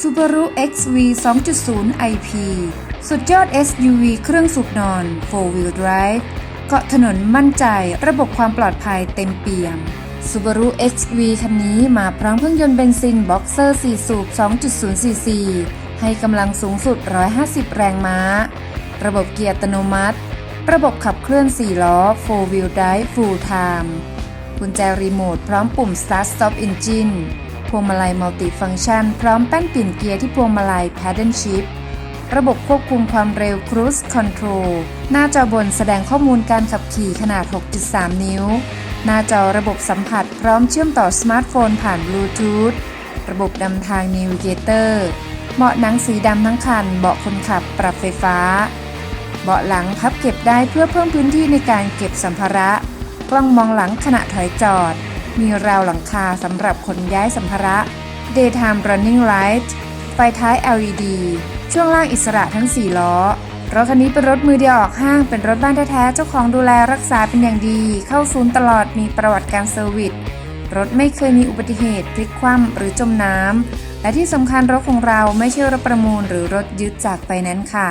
Subaru XV 2.0 IP สุดยอด SUV เครื่องสูบนอน 4-wheel drive เกาะถนนมั่นใจระบบความปลอดภัยเต็มเปี่ยม Subaru XV คันนี้มาพร้อมเครื่องยนต์เบนซินบ็อกเซอร์4สูบ 2.0 cc ให้กำลังสูงสุด 150 แรงม้า ระบบเกียร์อัตโนมัติ ระบบขับเคลื่อน 4 ล้อ 4-wheel drive full time กุญแจรีโมทพร้อมปุ่ม Start Stop Engine วงมาลัยมัลติฟังชันพร้อมแป้นปลี่นเกียร์ที่พวงมาลัย Paddle Shift ระบบควบคุมความเร็ว Cruise Control หน้าจอบนแสดงข้อมูลการขับขี่ขนาด 6.3 นิ้ว หน้าจอระบบสัมผัสพร้อมเชื่อมต่อสมาร์ทโฟนผ่านบลูทูธระบบนำทาง Navigator เบาะหนังสีดำทั้งคัน เบาะคนขับปรับไฟฟ้า เบาะหลังพับเก็บได้เพื่อเพิ่มพื้นที่ในการเก็บสัมภาระ กล้องมองหลังขณะถอยจอด มีราวหลังคาสำหรับขนย้ายสัมภาระ Daytime Running Light ไฟท้าย LED ช่วงล่างอิสระทั้ง 4 ล้อ รถคันนี้เป็นรถมือเดียวออกห้าง เป็นรถบ้านแท้ๆ เจ้าของดูแลรักษาเป็นอย่างดี เข้าศูนย์ตลอด มีประวัติการเซอร์วิส รถไม่เคยมีอุบัติเหตุพลิกคว่ำหรือจมน้ำ และที่สำคัญรถของเราไม่ใช่รถประมูลหรือรถยึดจากไฟแนนซ์ค่ะ